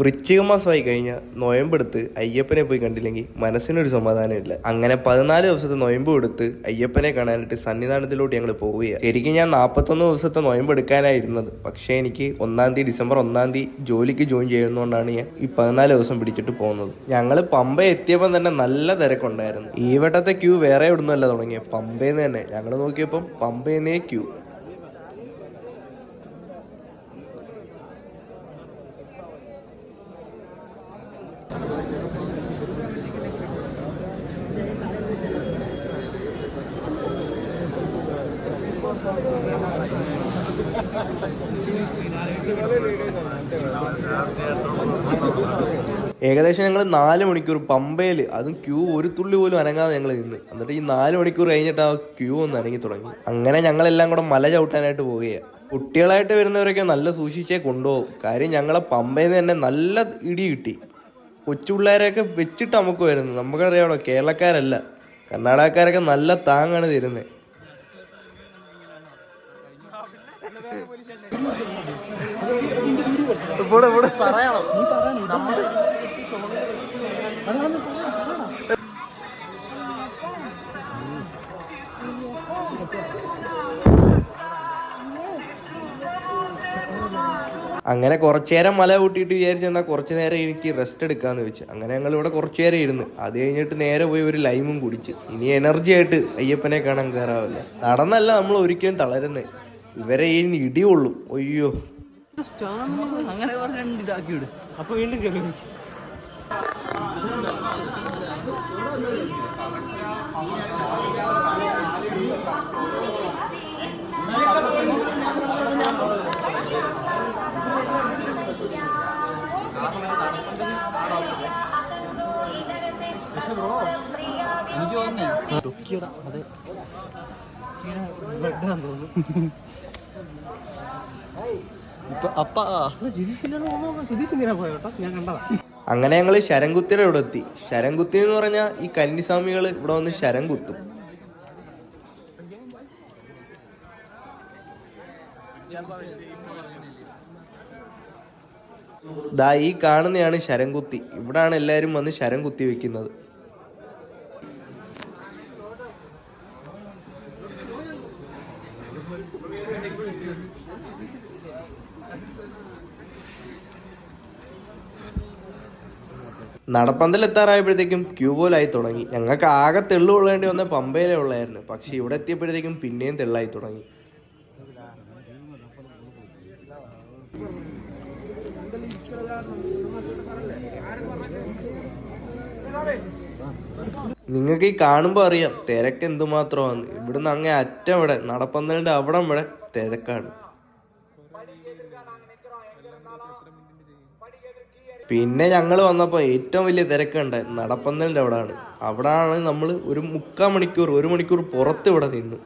വൃശ്ചിക മാസമായി കഴിഞ്ഞാൽ നോയമ്പെടുത്ത് അയ്യപ്പനെ പോയി കണ്ടില്ലെങ്കിൽ മനസ്സിനൊരു സമാധാനമില്ല. അങ്ങനെ പതിനാല് ദിവസത്തെ നോയമ്പ് എടുത്ത് അയ്യപ്പനെ കാണാനായിട്ട് സന്നിധാനത്തിലോട്ട് ഞങ്ങൾ പോവുകയാണ് ശരിക്കും ഞാൻ നാൽപ്പത്തൊന്ന് ദിവസത്തെ നോയമ്പ് എടുക്കാനായിരുന്നത്. പക്ഷേ എനിക്ക് ഒന്നാം തീയതി ഡിസംബർ ഒന്നാം തീയതി ജോലിക്ക് ജോയിൻ ചെയ്യുന്നതുകൊണ്ടാണ് ഞാൻ ഈ പതിനാല് ദിവസം പിടിച്ചിട്ട് പോകുന്നത്. ഞങ്ങൾ പമ്പ എത്തിയപ്പോൾ തന്നെ നല്ല തിരക്കുണ്ടായിരുന്നു. ഈ വട്ടത്തെ ക്യൂ വേറെ എവിടുന്നല്ല തുടങ്ങിയ. പമ്പയിൽ നിന്ന് തന്നെ. ഞങ്ങൾ നോക്കിയപ്പം പമ്പയിൽ നിന്നേ ക്യൂ. ഏകദേശം ഞങ്ങൾ നാല് മണിക്കൂർ പമ്പയിൽ അതും ക്യൂ ഒരു തുള്ളി പോലും അനങ്ങാതെ ഞങ്ങൾ നിന്ന്. എന്നിട്ട് ഈ നാല് മണിക്കൂർ കഴിഞ്ഞിട്ട് ആ ക്യൂ ഒന്ന് അനങ്ങി തുടങ്ങി. അങ്ങനെ ഞങ്ങളെല്ലാം കൂടെ മല ചവിട്ടാനായിട്ട് പോവുകയാണ് കുട്ടികളായിട്ട് വരുന്നവരൊക്കെ നല്ല സൂക്ഷിച്ചേ കൊണ്ടുപോകും. കാര്യം ഞങ്ങളെ പമ്പയിൽ നിന്ന് തന്നെ നല്ല ഇടി കിട്ടി. കൊച്ചു പിള്ളേരെയൊക്കെ വെച്ചിട്ട് നമുക്ക് വരുന്നത്. നമുക്കറിയാമോ കേരളക്കാരല്ല. കർണാടകക്കാരൊക്കെ നല്ല താങ്ങാണ് തരുന്നത്. ഇവിടെ ഇവിടെ. അങ്ങനെ കുറച്ചു നേരം മല കൂട്ടിയിട്ട് വിചാരിച്ചു എന്നാൽ കുറച്ച് നേരം എനിക്ക് റെസ്റ്റ് എടുക്കാന്ന് വെച്ച്. അങ്ങനെ ഞങ്ങൾ ഇവിടെ കുറച്ചു നേരം ഇരുന്ന്. അത് കഴിഞ്ഞിട്ട് നേരെ പോയി ഒരു ലൈമും കുടിച്ച്. ഇനി എനർജി ആയിട്ട് അയ്യപ്പനെ കാണാൻ കയറാവില്ല നടന്നല്ല നമ്മൾ ഒരിക്കലും തളരുന്നത് ഇവരെ ഈ ഇടിയുള്ളൂ അയ്യോ. അങ്ങനെ പറഞ്ഞ ഇതാക്കി വിട് അപ്പൊ വീണ്ടും കേൾക്കും എനിക്ക് തോന്നുന്നു അതെ തോന്നുന്നു അങ്ങനെ ഞങ്ങൾ ശരംകുത്തിയുടെ ഇവിടെ എത്തി. ശരംകുത്തി എന്ന് പറഞ്ഞാൽ ഈ കന്നിസ്വാമികൾ ഇവിടെ വന്ന് ശരം കുത്തും. ദാ ഈ കാണുന്നതാണ് ശരംകുത്തി. ഇവിടാണ് എല്ലാരും വന്ന് ശരം കുത്തി വെക്കുന്നത്. നടപ്പന്തൽ എത്താറായപ്പോഴത്തേക്കും ക്യൂ പോലായി തുടങ്ങി. ഞങ്ങൾക്ക് ആകെ തെള്ളു കൊള്ളേണ്ടി വന്ന പമ്പയിലേ ഉള്ളായിരുന്നു. പക്ഷെ ഇവിടെ എത്തിയപ്പോഴത്തേക്കും പിന്നെയും തെള്ളായി തുടങ്ങി. നിങ്ങൾക്ക് ഈ കാണുമ്പോൾ അറിയാം തിരക്ക് എന്തുമാത്രമാണ് ഇവിടുന്ന് അങ്ങേ അറ്റം ഇവിടെ നടപ്പന്തലിന്റെ അവിടം ഇവിടെ തിരക്കാണ്. പിന്നെ ഞങ്ങൾ വന്നപ്പോൾ ഏറ്റവും വലിയ തിരക്കുണ്ട്. നടപ്പന്തലിന്റെ അവിടെയാണ് അവിടെയാണ് നമ്മൾ ഒരു മുക്കാൽ മണിക്കൂർ ഒരു മണിക്കൂർ പുറത്ത് ഇവിടെ നിന്ന്.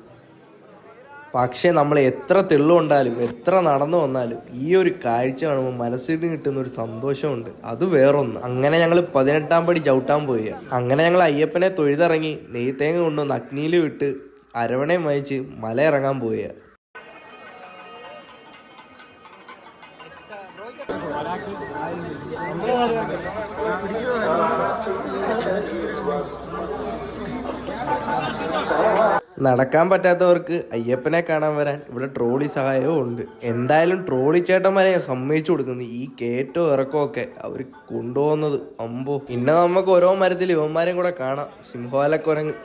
പക്ഷേ നമ്മൾ എത്ര തെള്ളുകൊണ്ടാലും എത്ര നടന്നു വന്നാലും ഈ ഒരു കാഴ്ച കാണുമ്പോൾ മനസ്സിന് കിട്ടുന്ന ഒരു സന്തോഷമുണ്ട്. അത് വേറൊന്ന്. അങ്ങനെ ഞങ്ങൾ പതിനെട്ടാം പടി ചവിട്ടാൻ പോയി അങ്ങനെ ഞങ്ങൾ അയ്യപ്പനെ തൊഴുതിറങ്ങി നെയ്ത്തേങ്ങ കൊണ്ടുവന്ന് അഗ്നിയിൽ വിട്ട് അരവണയും വായിച്ച് മല ഇറങ്ങാൻ പോയ നടക്കാൻ പറ്റാത്തവർക്ക് അയ്യപ്പനെ കാണാൻ വരാൻ ഇവിടെ ട്രോളി സഹായവും ഉണ്ട്. എന്തായാലും ട്രോളി ചേട്ടന്മാരെ സമ്മതിച്ചു കൊടുക്കുന്നു. ഈ കയറ്റവും ഇറക്കവും ഒക്കെ അവർ കൊണ്ടുപോകുന്നത് അമ്പോ. പിന്നെ നമുക്ക് ഓരോ മരത്തിൽ ഇവന്മാരെയും കൂടെ കാണാം. സിംഹവാലക്കുരങ്ങ്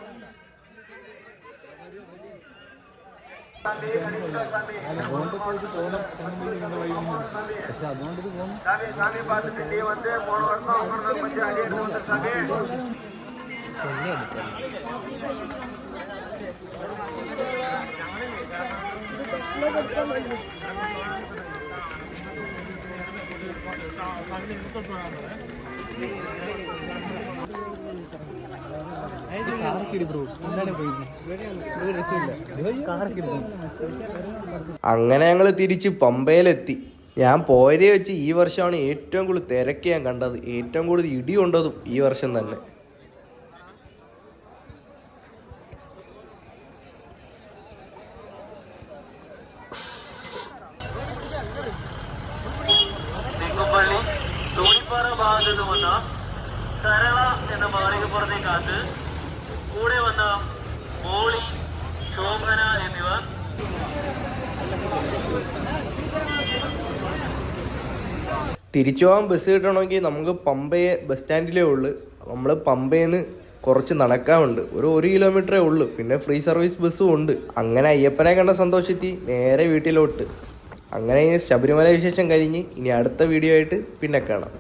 കാറക്കിടി അങ്ങനെ ഞങ്ങൾ തിരിച്ച് പമ്പയിലെത്തി. ഞാൻ പോയതേ വെച്ച് ഈ വർഷമാണ് ഏറ്റവും കൂടുതൽ തിരക്ക് ഞാൻ കണ്ടത്. ഏറ്റവും കൂടുതൽ ഇടി കൊണ്ടതും ഈ വർഷം തന്നെ. ഭാഗത്തു നിന്ന് വന്ന സരള എന്ന മാളികപ്പുറത്തേക്കാത്ത് കൂടെ വന്ന മോളി ശോഭന എന്നിവർ. തിരിച്ചു പോകാൻ ബസ് കിട്ടണമെങ്കിൽ നമുക്ക് പമ്പയെ ബസ് സ്റ്റാൻഡിലേ ഉള്ളൂ. നമ്മൾ പമ്പയിൽ നിന്ന് കുറച്ച് നടക്കാനുണ്ട് ഒരു ഒരു കിലോമീറ്ററേ ഉള്ളൂ. പിന്നെ ഫ്രീ സർവീസ് ബസ്സും ഉണ്ട്. അങ്ങനെ അയ്യപ്പനെ കണ്ട സന്തോഷത്തി നേരെ വീട്ടിലോട്ട്. അങ്ങനെ ശബരിമല വിശേഷം കഴിഞ്ഞ് ഇനി അടുത്ത വീഡിയോ ആയിട്ട് പിന്നെ കാണാം.